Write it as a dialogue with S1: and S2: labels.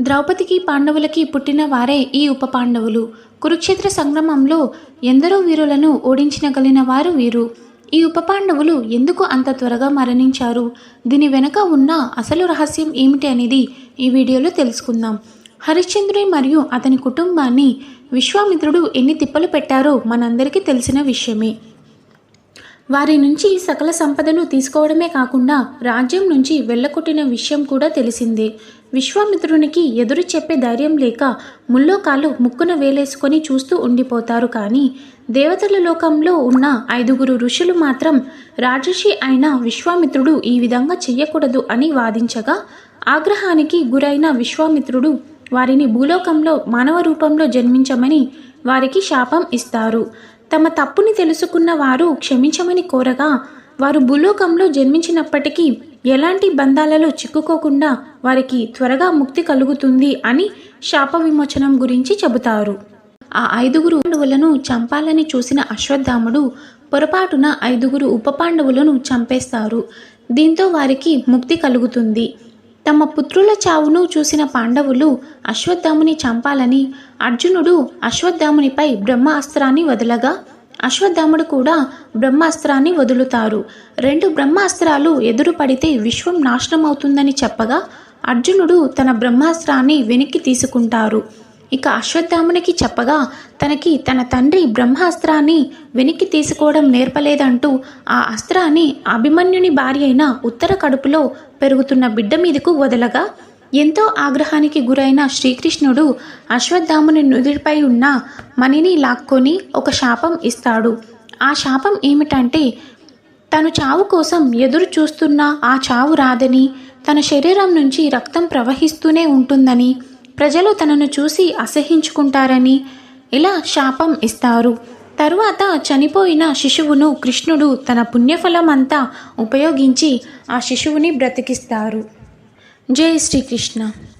S1: ద్రౌపదికి పాండవులకి పుట్టిన వారే ఈ ఉప పాండవులు కురుక్షేత్ర సంగ్రామంలో ఎందరో వీరులను ఓడించగలిగిన వారు వీరు. ఈ ఉప పాండవులు ఎందుకు అంత త్వరగా మరణించారు? దీని వెనుక ఉన్న అసలు రహస్యం ఏమిటి అనేది ఈ వీడియోలో తెలుసుకుందాం. హరిశ్చంద్రుడి మరియు అతని కుటుంబాన్ని విశ్వామిత్రుడు ఎన్ని తిప్పలు పెట్టారో మనందరికీ తెలిసిన విషయమే. వారి నుంచి సకల సంపదను తీసుకోవడమే కాకుండా రాజ్యం నుంచి వెళ్ళకొట్టిన విషయం కూడా తెలిసిందే. విశ్వామిత్రునికి ఎదురు చెప్పే ధైర్యం లేక ముల్లోకాలు ముక్కున వేలేసుకొని చూస్తూ ఉండిపోతారు కానీ దేవతల లోకంలో ఉన్న ఐదుగురు ఋషులు మాత్రం రాజర్షి అయిన విశ్వామిత్రుడు ఈ విధంగా చెయ్యకూడదు అని వాదించగా ఆగ్రహానికి గురైన విశ్వామిత్రుడు వారిని భూలోకంలో మానవ రూపంలో జన్మించమని వారికి శాపం ఇస్తారు. తమ తప్పుని తెలుసుకున్న వారు క్షమించమని కోరగా వారు భూలోకంలో జన్మించినప్పటికీ ఎలాంటి బంధాలలో చిక్కుకోకుండా వారికి త్వరగా ముక్తి కలుగుతుంది అని శాప విమోచనం గురించి చెబుతారు. ఆ ఐదుగురు పాండవులను చంపాలని చూసిన అశ్వత్థాముడు పొరపాటున ఐదుగురు ఉప పాండవులను చంపేస్తారు. దీంతో వారికి ముక్తి కలుగుతుంది. తమ పుత్రుల చావును చూసిన పాండవులు అశ్వత్థాముని చంపాలని అర్జునుడు అశ్వత్థామునిపై బ్రహ్మాస్త్రాన్ని వదలగా అశ్వత్థాముడు కూడా బ్రహ్మాస్త్రాన్ని వదులుతారు. రెండు బ్రహ్మాస్త్రాలు ఎదురు పడితే విశ్వం నాశనం అవుతుందని చెప్పగా అర్జునుడు తన బ్రహ్మాస్త్రాన్ని వెనక్కి తీసుకుంటారు. ఇక అశ్వత్థామునికి చెప్పగా తనకి తన తండ్రి బ్రహ్మాస్త్రాన్ని వెనక్కి తీసుకోవడం నేర్పలేదంటూ ఆ అస్త్రాన్ని అభిమన్యుని భార్య అయిన ఉత్తర కడుపులో పెరుగుతున్న బిడ్డ మీదకు వదలగా ఎంతో ఆగ్రహానికి గురైన శ్రీకృష్ణుడు అశ్వత్థాముని నుదిరిపై ఉన్న మణిని లాక్కొని ఒక శాపం ఇస్తాడు. ఆ శాపం ఏమిటంటే తను చావు కోసం ఎదురు చూస్తున్న ఆ చావు రాదని తన శరీరం నుంచి రక్తం ప్రవహిస్తూనే ఉంటుందని ప్రజలు తనను చూసి అసహించుకుంటారని ఇలా శాపం ఇస్తారు తరువాత చనిపోయిన శిశువును కృష్ణుడు తన పుణ్యఫలం అంతా ఉపయోగించి ఆ శిశువుని బ్రతికిస్తారు. జై శ్రీకృష్ణ.